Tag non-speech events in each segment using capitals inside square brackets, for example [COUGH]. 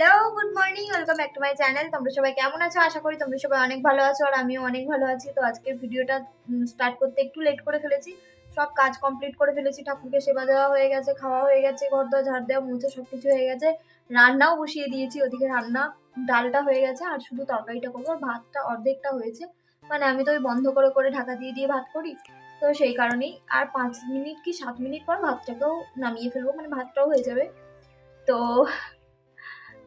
Hello good morning welcome back to my channel তোমরা সবাই কেমন আছো? আশা করি তোমরা সবাই অনেক ভালো আছো আর আমিও অনেক ভালো আছি। তো আজকের ভিডিওটা স্টার্ট করতে একটু লেট করে ফেলেছি। সব কাজ কমপ্লিট করে ফেলেছি। ঠাকুরকে সেবা দেওয়া হয়ে গেছে, খাওয়া হয়ে গেছে ঘর দেওয়া ঝাড় দেওয়া, মুছে সব কিছু হয়ে গেছে। রান্নাও বসিয়ে দিয়েছি, ওদিকে রান্না, ডালটা হয়ে গেছে আর শুধু তরকারিটা করব। আর ভাতটা অর্ধেকটা হয়েছে। মানে আমি তো ওই বন্ধ করে করে ঢাকা দিয়ে দিয়ে ভাত করি। তো সেই কারণেই আর পাঁচ মিনিট কি সাত মিনিট পর ভাতটাকেও নামিয়ে ফেলব। মানে ভাতটাও হয়ে যাবে। তো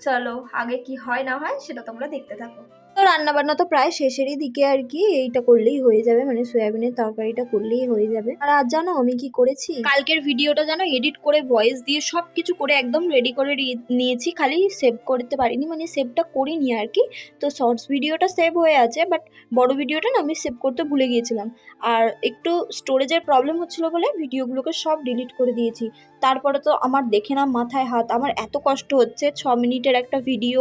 চলো আগে কি হয় না হয় সেটা তোমরা দেখতে থাকো। তো রান্না বান্না তো প্রায় শেষেরই দিকে আর কি। এইটা করলেই হয়ে যাবে মানে সয়াবিনের তরকারিটা করলেই হয়ে যাবে। আর আজ জানো আমি কি করেছি? কালকের ভিডিওটা জানো এডিট করে ভয়েস দিয়ে সব কিছু করে একদম রেডি করে নিয়েছি, খালি সেভ করতে পারিনি মানে সেভটা করিনি আর কি। তো শর্টস ভিডিওটা সেভ হয়ে আছে বাট বড় ভিডিওটা না আমি সেভ করতে ভুলে গিয়েছিলাম। আর একটু স্টোরেজের প্রবলেম হচ্ছিল বলে ভিডিওগুলোকে সব ডিলিট করে দিয়েছি। তারপরে তো আমার দেখে না মাথায় হাত, আমার এত কষ্ট হচ্ছে, ছ মিনিটের একটা ভিডিও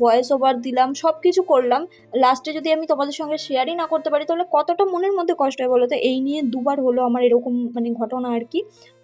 ভয়েস ওভার দিলাম সব কিছু করলাম। লাস্টে যদি আমি তোমাদের সঙ্গে শেয়ারই না করতে পারি, তাহলে কতটা মনের মধ্যে কষ্ট হয় বলো তো? এই নিয়ে দুবার হলো আমার এরকম মানে ঘটনা আর কি।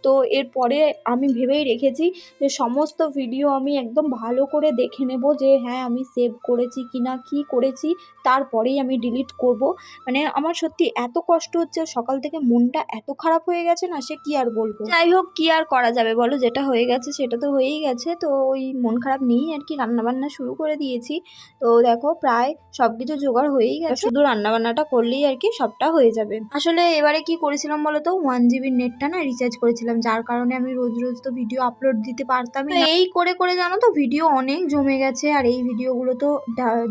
তো এরপরে আমি ভেবেই রেখেছি যে সমস্ত ভিডিও আমি একদম ভালো করে দেখে নেব যে হ্যাঁ আমি সেভ করেছি কি না কী করেছি তারপরেই আমি ডিলিট করব। মানে আমার সত্যি এত কষ্ট হচ্ছে সকাল থেকে মনটা এত খারাপ হয়ে গেছে না সে কি আর বলব? যাই হোক কি আর করা যাবে বলো? যেটা হয়ে গেছে সেটা তো হয়েই গেছে। তো ওই মন খারাপ নিয়েই আর কি রান্নাবান্না শুরু করে দিয়েছি। তো দেখো প্রায় সব কিছু জোগাড় হয়েই গেছে। শুধু রান্নাবান্নাটা করলেই আর কি সবটা হয়ে যাবে। আসলে এবারে কি করেছিলাম বলো তো? ওয়ান জিবির নেটটা না রিচার্জ করেছিলাম যার কারণে আমি রোজ রোজ তো ভিডিও আপলোড দিতে পারতাম এই করে করে জানো তো ভিডিও অনেক জমে গেছে আর এই ভিডিওগুলো তো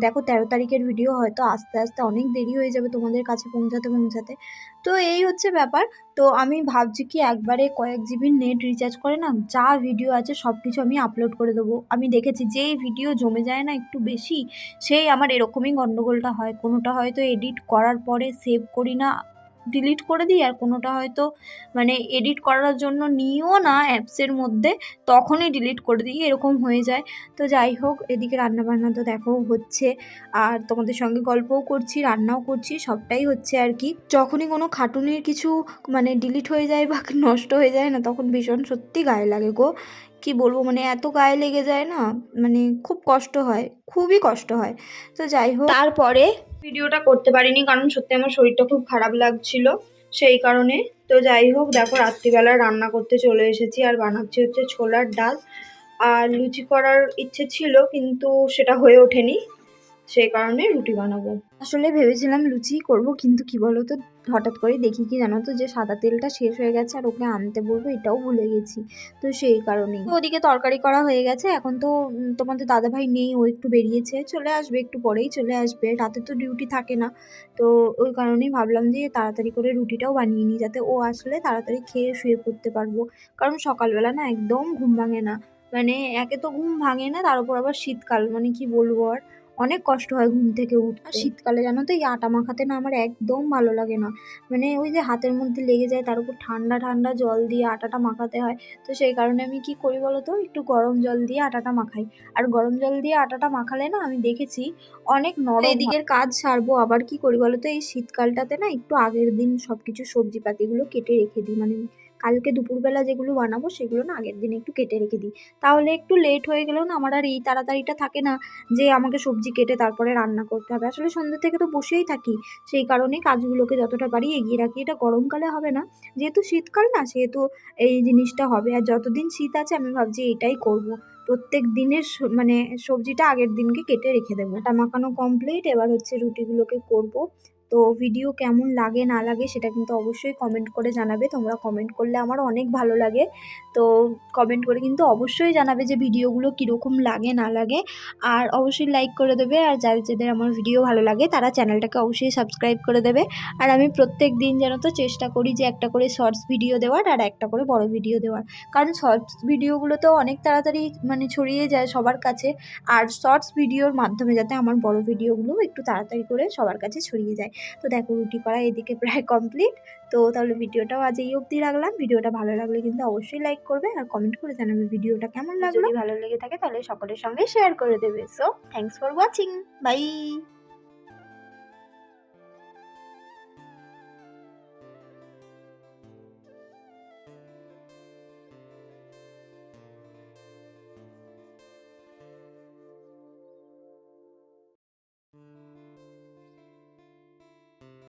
দেখো তেরো তারিখের ভিডিও হয়তো আস্তে আস্তে অনেক দেরি হয়ে যাবে তোমাদের কাছে পৌঁছাতে পৌঁছাতে। তো এই হচ্ছে ব্যাপার। তো আমি ভাবছি কি একবারে কয়েক জিবির নেট রিচার্জ করে না যা ভিডিও আছে সব কিছু আমি আপলোড করে দেবো। আমি দেখেছি যেই ভিডিও জমে যায় না একটু বেশি সেই আমার এরকমই গণ্ডগোলটা হয়। কোনোটা হয়তো এডিট করার পরে সেভ করি না ডিলিট করে দিই আর কোনোটা হয়তো মানে এডিট করার জন্য নিও না অ্যাপসের মধ্যে, তখনই ডিলিট করে দিই, এরকম হয়ে যায়। তো যাই হোক, এদিকে রান্নাবান্না তো দেখো হচ্ছে, আর তোমাদের সঙ্গে গল্পও করছি, রান্নাও করছি, সবটাই হচ্ছে আর কি। যখনই কোনো খাটুনির কিছু মানে ডিলিট হয়ে যায় বা [LAUGHS] নষ্ট হয়ে যায় না, তখন ভীষণ সত্যি গায়ে লাগে গো। কি বলব মানে এত গায়ে লেগে যায় না মানে খুব কষ্ট হয়, খুবই কষ্ট হয়। তো যাই হোক তারপরে ভিডিওটা করতে পারিনি, কারণ সত্যি আমার শরীরটা খুব খারাপ লাগছিল। সেই কারণে তো যাই হোক, দেখো রাত্রিবেলা রান্না করতে চলে এসেছি, আর বানাচ্ছি হচ্ছে ছোলার ডাল। আর লুচি করার ইচ্ছে ছিল, কিন্তু সেটা হয়ে ওঠেনি। সেই কারণে রুটি বানাবো। আসলে ভেবেছিলাম লুচি করব, কিন্তু কি বলো তো হঠাৎ করে দেখি কি জানো তো, যে সাদা তেলটা শেষ হয়ে গেছে আর ওকে আনতে বলব, এটাও ভুলে গেছি। তো সেই কারণেই। তো ওদিকে তরকারি করা হয়ে গেছে, এখন তো তোমাদের দাদাভাই নেই, ও একটু বেরিয়েছে, চলে আসবে, একটু পরেই চলে আসবে, রাতে তো ডিউটি থাকে না। তো ওই কারণেই ভাবলাম যে তাড়াতাড়ি করে রুটিটাও বানিয়ে নিই, যাতে ও আসলে তাড়াতাড়ি খেয়ে শুয়ে পড়তে পারব। কারণ সকালবেলা না একদম ঘুম ভাঙে না। মানে একে তো ঘুম ভাঙে না, তার উপর আবার শীতকাল মানে কি বলব আর? অনেক কষ্ট হয় ঘুম থেকে উঠতে। আর শীতকালে জানো তো এই আটা মাখাতে না আমার একদম ভালো লাগে না। মানে ওই যে হাতের মধ্যে লেগে যায় তার উপর ঠান্ডা ঠান্ডা জল দিয়ে আটাটা মাখাতে হয়। তো সেই কারণে আমি কি করি বলো তো? একটু গরম জল দিয়ে আটাটা মাখাই। আর গরম জল দিয়ে আটাটা মাখালে না আমি দেখেছি অনেক নরম এদিকের কাজ সারবো আবার কি করি বলো তো? এই শীতকালটাতে না একটু আগের দিন সব কিছু সবজি পাতিগুলো কেটে রেখে দিই। মানে কালকে দুপুরবেলা যেগুলো বানাবো সেগুলো না আগের দিন একটু কেটে রেখে দিই। তাহলে একটু লেট হয়ে গেলেও না আমার আর এই তাড়াতাড়িটা থাকে না যে আমাকে সবজি কেটে তারপরে রান্না করতে হবে। আসলে সন্ধ্যে থেকে তো বসেই থাকি, সেই কারণেই কাজগুলোকে যতটা পারি এগিয়ে রাখি। এটা গরমকালে হবে না, যেহেতু শীতকাল না সেহেতু এই জিনিসটা হবে। আর যতদিন শীত আছে আমি ভাবছি এটাই করব। প্রত্যেক দিনের মানে সবজিটা আগের দিনকে কেটে রেখে দেবো। এটা মাখানো কমপ্লিট এবার হচ্ছে রুটিগুলোকে করব। তো ভিডিও কেমন লাগে, না লাগে সেটা কিন্তু অবশ্যই কমেন্ট করে জানাবে। তোমরা কমেন্ট করলে আমার অনেক ভালো লাগে। তো কমেন্ট করে কিন্তু অবশ্যই জানাবে যে ভিডিওগুলো কীরকম লাগে, না লাগে। আর অবশ্যই লাইক করে দেবে। আর যাদের যাদের আমার ভিডিও ভালো লাগে, তারা চ্যানেলটাকে অবশ্যই সাবস্ক্রাইব করে দেবে। আর আমি প্রত্যেক দিন যেন তো চেষ্টা করি যে একটা করে শর্টস ভিডিও দেওয়ার আর একটা করে বড় ভিডিও দেওয়ার। কারণ শর্টস ভিডিওগুলো তো অনেক তাড়াতাড়ি মানে ছড়িয়ে যায় সবার কাছে। আর শর্টস ভিডিওর মাধ্যমে যাতে আমার বড় ভিডিওগুলো একটু তাড়াতাড়ি করে সবার কাছে ছড়িয়ে যায়। তো দেখো রুটি করা এদিকে প্রায় কমপ্লিট তো তাহলে ভিডিওটাও আজ এই অবধি রাখলাম। ভিডিওটা ভালো লাগলে কিন্তু অবশ্যই লাইক করবে আর কমেন্ট করে জানাবে ভিডিওটা কেমন লাগল। ভালো লেগে থাকে তাহলে সকলের সঙ্গে শেয়ার করে দেবে। So thanks for watching bye